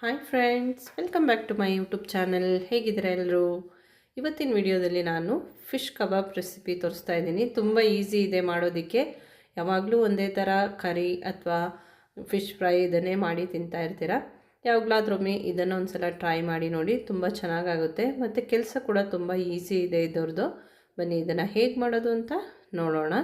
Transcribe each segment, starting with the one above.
Hi friends welcome back to my YouTube channel ಹೇಗಿದ್ದೀರಾ ಎಲ್ಲರೂ ಇವತ್ತಿನ ವಿಡಿಯೋದಲ್ಲಿ ನಾನು ಫಿಶ್ ಕಬಾಬ್ ರೆಸಿಪಿ ತೋರಿಸ್ತಾ ಇದ್ದೀನಿ. ತುಂಬ ಈಸಿ ಇದೆ ಮಾಡೋದಕ್ಕೆ. ಯಾವಾಗಲೂ ಒಂದೇ ಥರ ಕರಿ ಅಥವಾ ಫಿಶ್ ಫ್ರೈ ಇದನ್ನೇ ಮಾಡಿ ತಿಂತಾ ಇರ್ತೀರ? ಯಾವಾಗಲಾದ್ರೊಮ್ಮೆ ಇದನ್ನು ಒಂದು ಸಲ ಟ್ರೈ ಮಾಡಿ ನೋಡಿ ತುಂಬ ಚೆನ್ನಾಗಾಗುತ್ತೆ. ಮತ್ತು ಕೆಲಸ ಕೂಡ ತುಂಬ ಈಸಿ ಇದೆ ಇದರದ್ದು. ಬನ್ನಿ ಇದನ್ನು ಹೇಗೆ ಮಾಡೋದು ಅಂತ ನೋಡೋಣ.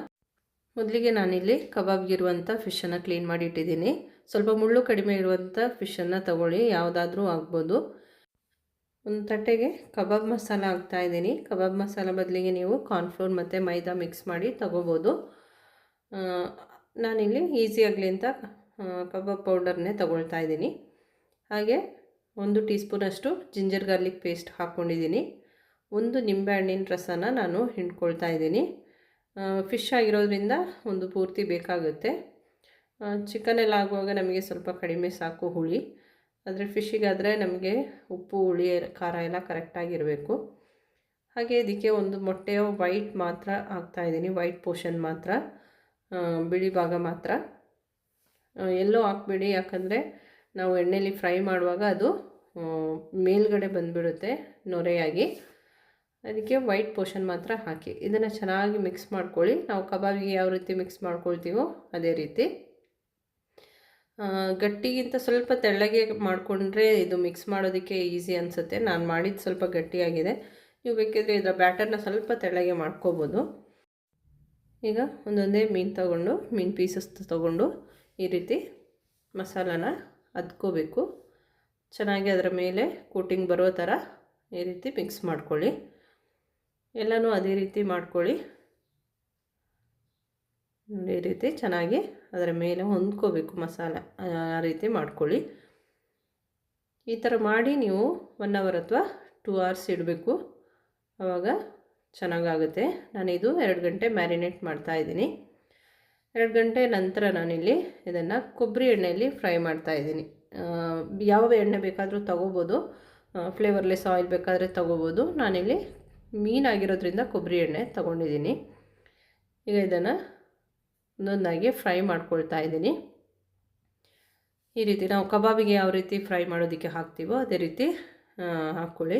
ಮೊದಲಿಗೆ ನಾನಿಲ್ಲಿ ಕಬಾಬ್ಗಿರುವಂಥ ಫಿಶನ್ನು ಕ್ಲೀನ್ ಮಾಡಿ ಇಟ್ಟಿದ್ದೀನಿ ಸ್ವಲ್ಪ ಮುಳ್ಳು ಕಡಿಮೆ ಇರುವಂಥ ಫಿಶನ್ನು ತಗೊಳ್ಳಿ, ಯಾವುದಾದ್ರೂ ಆಗ್ಬೋದು. ಒಂದು ತಟ್ಟೆಗೆ ಕಬಾಬ್ ಮಸಾಲ ಹಾಕ್ತಾಯಿದ್ದೀನಿ ಕಬಾಬ್ ಮಸಾಲ ಬದಲಿಗೆ ನೀವು ಕಾರ್ನ್ಫ್ಲೋರ್ ಮತ್ತು ಮೈದಾ ಮಿಕ್ಸ್ ಮಾಡಿ ತಗೋಬೋದು. ನಾನಿಲ್ಲಿ ಈಸಿಯಾಗಲಿ ಅಂತ ಕಬಾಬ್ ಪೌಡರ್ನೇ ತಗೊಳ್ತಾ ಇದ್ದೀನಿ. ಹಾಗೆ ಒಂದು ಟೀ ಸ್ಪೂನಷ್ಟು ಜಿಂಜರ್ ಗಾರ್ಲಿಕ್ ಪೇಸ್ಟ್ ಹಾಕ್ಕೊಂಡಿದ್ದೀನಿ ಒಂದು ನಿಂಬೆಹಣ್ಣಿನ ರಸನ ನಾನು ಹಿಂಡ್ಕೊಳ್ತಾ ಇದ್ದೀನಿ. ಫಿಶ್ ಆಗಿರೋದ್ರಿಂದ ಒಂದು ಪೂರ್ತಿ ಬೇಕಾಗುತ್ತೆ. ಚಿಕನೆಲ್ಲ ಆಗುವಾಗ ನಮಗೆ ಸ್ವಲ್ಪ ಕಡಿಮೆ ಸಾಕು ಹುಳಿ. ಆದರೆ ಫಿಶ್ಶಿಗಾದರೆ ನಮಗೆ ಉಪ್ಪು, ಹುಳಿ, ಖಾರ ಎಲ್ಲ ಕರೆಕ್ಟಾಗಿರಬೇಕು ಹಾಗೆ ಇದಕ್ಕೆ ಒಂದು ಮೊಟ್ಟೆಯ ವೈಟ್ ಮಾತ್ರ ಹಾಕ್ತಾಯಿದ್ದೀನಿ ವೈಟ್ ಪೋರ್ಷನ್ ಮಾತ್ರ. ಬಿಳಿ ಭಾಗ ಮಾತ್ರ. ಎಲ್ಲೋ ಹಾಕ್ಬೇಡಿ, ಯಾಕಂದರೆ ನಾವು ಎಣ್ಣೆಯಲ್ಲಿ ಫ್ರೈ ಮಾಡುವಾಗ ಅದು ಮೇಲ್ಗಡೆ ಬಂದುಬಿಡುತ್ತೆ ನೊರೆಯಾಗಿ. ಅದಕ್ಕೆ ವೈಟ್ ಪೋರ್ಷನ್ ಮಾತ್ರ ಹಾಕಿ. ಇದನ್ನು ಚೆನ್ನಾಗಿ ಮಿಕ್ಸ್ ಮಾಡ್ಕೊಳ್ಳಿ. ನಾವು ಕಬಾಬಿಗೆ ಯಾವ ರೀತಿ ಮಿಕ್ಸ್ ಮಾಡ್ಕೊಳ್ತೀವೋ ಅದೇ ರೀತಿ. ಗಟ್ಟಿಗಿಂತ ಸ್ವಲ್ಪ ತೆಳ್ಳಗೆ ಮಾಡಿಕೊಂಡ್ರೆ ಇದು ಮಿಕ್ಸ್ ಮಾಡೋದಕ್ಕೆ ಈಸಿ ಅನಿಸುತ್ತೆ. ನಾನು ಮಾಡಿದ್ದು ಸ್ವಲ್ಪ ಗಟ್ಟಿಯಾಗಿದೆ. ನೀವು ಬೇಕಿದ್ರೆ ಇದರ ಬ್ಯಾಟರ್ನ ಸ್ವಲ್ಪ ತೆಳ್ಳಗೆ ಮಾಡ್ಕೋಬೋದು. ಈಗ ಒಂದೊಂದೇ ಮೀನು ತಗೊಂಡು, ಮೀನು ಪೀಸಸ್ ತೊಗೊಂಡು ಈ ರೀತಿ ಮಸಾಲಾನ ಅದ್ಕೋಬೇಕು. ಚೆನ್ನಾಗಿ ಅದರ ಮೇಲೆ ಕೋಟಿಂಗ್ ಬರೋ ಥರ ಈ ರೀತಿ ಮಿಕ್ಸ್ ಮಾಡ್ಕೊಳ್ಳಿ. ಎಲ್ಲನೂ ಅದೇ ರೀತಿ ಮಾಡ್ಕೊಳ್ಳಿ. ಈ ರೀತಿ ಚೆನ್ನಾಗಿ ಅದರ ಮೇಲೆ ಹೊಂದ್ಕೋಬೇಕು ಮಸಾಲ. ಆ ರೀತಿ ಮಾಡ್ಕೊಳ್ಳಿ. ಈ ಥರ ಮಾಡಿ ನೀವು ಒನ್ ಅವರ್ ಅಥವಾ ಟೂ ಅವರ್ಸ್ ಇಡಬೇಕು. ಆವಾಗ ಚೆನ್ನಾಗಾಗುತ್ತೆ. ನಾನಿದು ಎರಡು ಗಂಟೆ ಮ್ಯಾರಿನೇಟ್ ಮಾಡ್ತಾಯಿದ್ದೀನಿ ಎರಡು ಗಂಟೆ ನಂತರ ನಾನಿಲ್ಲಿ ಇದನ್ನು ಕೊಬ್ಬರಿ ಎಣ್ಣೆಯಲ್ಲಿ ಫ್ರೈ ಮಾಡ್ತಾಯಿದ್ದೀನಿ ಯಾವ ಎಣ್ಣೆ ಬೇಕಾದರೂ ತಗೋಬೋದು. ಫ್ಲೇವರ್ಲೆಸ್ ಆಯಿಲ್ ಬೇಕಾದರೆ ತಗೋಬೋದು. ನಾನಿಲ್ಲಿ ಮೀನಾಗಿರೋದ್ರಿಂದ ಕೊಬ್ಬರಿ ಎಣ್ಣೆ ತೊಗೊಂಡಿದ್ದೀನಿ. ಈಗ ಇದನ್ನು ಒಂದೊಂದಾಗಿ ಫ್ರೈ ಮಾಡ್ಕೊಳ್ತಾ ಇದ್ದೀನಿ. ಈ ರೀತಿ ನಾವು ಕಬಾಬಿಗೆ ಯಾವ ರೀತಿ ಫ್ರೈ ಮಾಡೋದಕ್ಕೆ ಹಾಕ್ತೀವೋ ಅದೇ ರೀತಿ ಹಾಕ್ಕೊಳ್ಳಿ.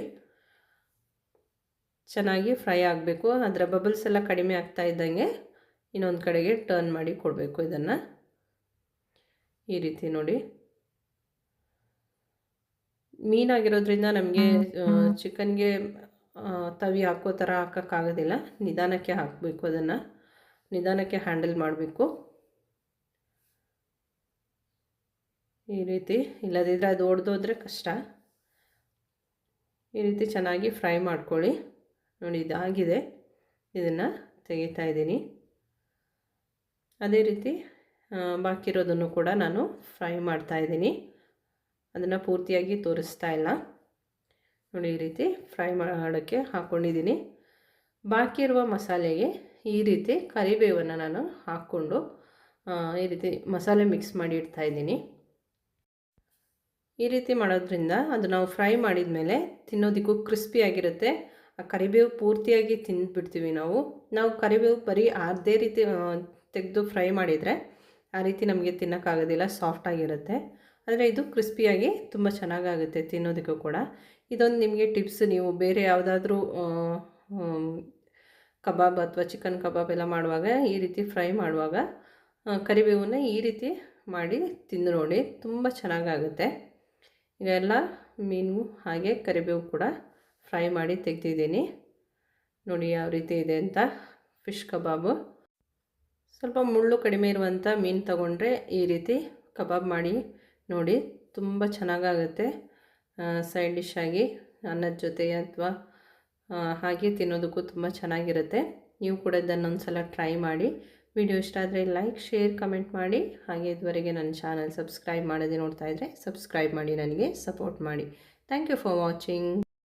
ಚೆನ್ನಾಗಿ ಫ್ರೈ ಆಗಬೇಕು. ಅದರ ಬಬಲ್ಸ್ ಎಲ್ಲ ಕಡಿಮೆ ಆಗ್ತಾ ಇದ್ದಂಗೆ ಇನ್ನೊಂದು ಕಡೆಗೆ ಟರ್ನ್ ಮಾಡಿ ಕೊಡಬೇಕು ಇದನ್ನು. ಈ ರೀತಿ ನೋಡಿ. ಮೀನಾಗಿರೋದ್ರಿಂದ ನಮಗೆ ಚಿಕನ್ಗೆ ತವಿ ಹಾಕೋ ಥರ ಹಾಕೋಕ್ಕಾಗೋದಿಲ್ಲ. ನಿಧಾನಕ್ಕೆ ಹಾಕಬೇಕು ಅದನ್ನು. ನಿಧಾನಕ್ಕೆ ಹ್ಯಾಂಡಲ್ ಮಾಡಬೇಕು. ಈ ರೀತಿ ಇಲ್ಲದಿದ್ದರೆ ಅದು ಒಡೆದೋದ್ರೆ ಕಷ್ಟ. ಈ ರೀತಿ ಚೆನ್ನಾಗಿ ಫ್ರೈ ಮಾಡ್ಕೊಳ್ಳಿ. ನೋಡಿ, ಇದಾಗಿದೆ. ಇದನ್ನು ತೆಗಿತಾ ಇದ್ದೀನಿ. ಅದೇ ರೀತಿ ಬಾಕಿರೋದನ್ನು ಕೂಡ ನಾನು ಫ್ರೈ ಮಾಡ್ತಾ ಇದ್ದೀನಿ. ಅದನ್ನು ಪೂರ್ತಿಯಾಗಿ ತೋರಿಸ್ತಾ ಇಲ್ಲ. ನೋಡಿ ಈ ರೀತಿ ಫ್ರೈ ಮಾಡೋಕ್ಕೆ ಹಾಕ್ಕೊಂಡಿದ್ದೀನಿ. ಬಾಕಿ ಇರುವ ಮಸಾಲೆಗೆ ಈ ರೀತಿ ಕರಿಬೇವನ್ನು ನಾನು ಹಾಕ್ಕೊಂಡು ಈ ರೀತಿ ಮಸಾಲೆ ಮಿಕ್ಸ್ ಮಾಡಿ ಇಡ್ತಾ ಇದ್ದೀನಿ. ಈ ರೀತಿ ಮಾಡೋದ್ರಿಂದ ಅದು ನಾವು ಫ್ರೈ ಮಾಡಿದ ಮೇಲೆ ತಿನ್ನೋದಕ್ಕೂ ಕ್ರಿಸ್ಪಿಯಾಗಿರುತ್ತೆ ಆ ಕರಿಬೇವು ಪೂರ್ತಿಯಾಗಿ ತಿಂದುಬಿಡ್ತೀವಿ ನಾವು. ನಾವು ಕರಿಬೇವು ಬರೀ ಅದೇ ರೀತಿ ತೆಗೆದು ಫ್ರೈ ಮಾಡಿದರೆ ಆ ರೀತಿ ನಮಗೆ ತಿನ್ನೋಕ್ಕಾಗೋದಿಲ್ಲ ಸಾಫ್ಟಾಗಿರುತ್ತೆ ಆದರೆ ಇದು ಕ್ರಿಸ್ಪಿಯಾಗಿ ತುಂಬ ಚೆನ್ನಾಗಾಗುತ್ತೆ ತಿನ್ನೋದಕ್ಕೂ ಕೂಡ. ಇದೊಂದು ನಿಮಗೆ ಟಿಪ್ಸ್, ನೀವು ಬೇರೆ ಯಾವುದಾದ್ರೂ ಕಬಾಬ್ ಅಥವಾ ಚಿಕನ್ ಕಬಾಬ್ ಎಲ್ಲ ಮಾಡುವಾಗ, ಈ ರೀತಿ ಫ್ರೈ ಮಾಡುವಾಗ ಕರಿಬೇವನ್ನ ಈ ರೀತಿ ಮಾಡಿ ತಿಂದು ನೋಡಿ, ತುಂಬ ಚೆನ್ನಾಗಾಗುತ್ತೆ. ಇದೆಲ್ಲ ಮೀನು ಹಾಗೆ ಕರಿಬೇವು ಕೂಡ ಫ್ರೈ ಮಾಡಿ ತೆಗೆದಿದ್ದೀನಿ. ನೋಡಿ ಯಾವ ರೀತಿ ಇದೆ ಅಂತ, ಫಿಶ್ ಕಬಾಬು. ಸ್ವಲ್ಪ ಮುಳ್ಳು ಕಡಿಮೆ ಇರುವಂಥ ಮೀನು ತಗೊಂಡ್ರೆ ಈ ರೀತಿ ಕಬಾಬ್ ಮಾಡಿ ನೋಡಿ, ತುಂಬ ಚೆನ್ನಾಗಾಗುತ್ತೆ. ಸೈಡ್ ಡಿಶ್ ಆಗಿ ಅನ್ನದ ಜೊತೆ ಅಥವಾ ಹಾಗೆ ತಿನ್ನೋದಕ್ಕೂ ತುಂಬ ಚೆನ್ನಾಗಿರುತ್ತೆ. ನೀವು ಕೂಡ ಇದನ್ನೊಂದು ಸಲ ಟ್ರೈ ಮಾಡಿ. ವಿಡಿಯೋ ಇಷ್ಟ ಆದರೆ ಲೈಕ್ ಶೇರ್ ಕಮೆಂಟ್ ಮಾಡಿ. ಹಾಗೆ ಇದುವರೆಗೆ ನನ್ನ ಚಾನಲ್ ಸಬ್ಸ್ಕ್ರೈಬ್ ಮಾಡೋದೇ ನೋಡ್ತಾ ಇದ್ದರೆ ಸಬ್ಸ್ಕ್ರೈಬ್ ಮಾಡಿ, ನನಗೆ ಸಪೋರ್ಟ್ ಮಾಡಿ. Thank you for watching